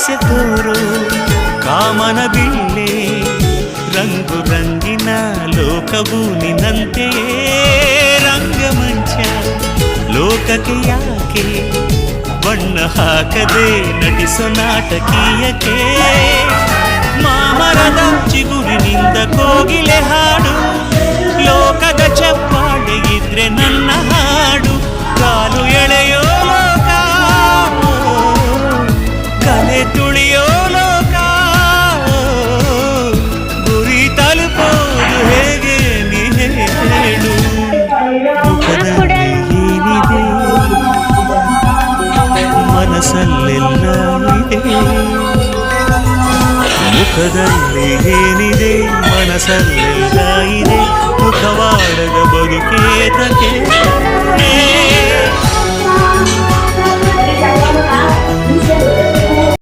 ಆಸೆ ತೋರು ಕಾಮನ ಬಿಲ್ಲೆ ರಂಗು ರಂಗಿನ ಲೋಕವು ನಿನ್ನಂತೆಯೇ ರಂಗಮಂಚ ಲೋಕಕ್ಕೆ ಯಾಕೆ ಬಣ್ಣ ಹಾಕದೆ ನಟಿಸೋ ನಾಟಕೀಯಕ್ಕೆ ತುಳಿಯೋ ಲೋಕ ಗುರಿ ತಲುಪೋದು ಹೇಗೆ ನೀ ಹೇಳು? ಏನಿದೆ? ಮನಸ್ಸಲ್ಲೆಲ್ಲ ಮುಖದಲ್ಲಿ ಏನಿದೆ? ಮನಸ್ಸಲ್ಲೆಲ್ಲ ಇದೆ. ಮುಖವಾಡದ ಬದುಕೇತಕ್ಕೆ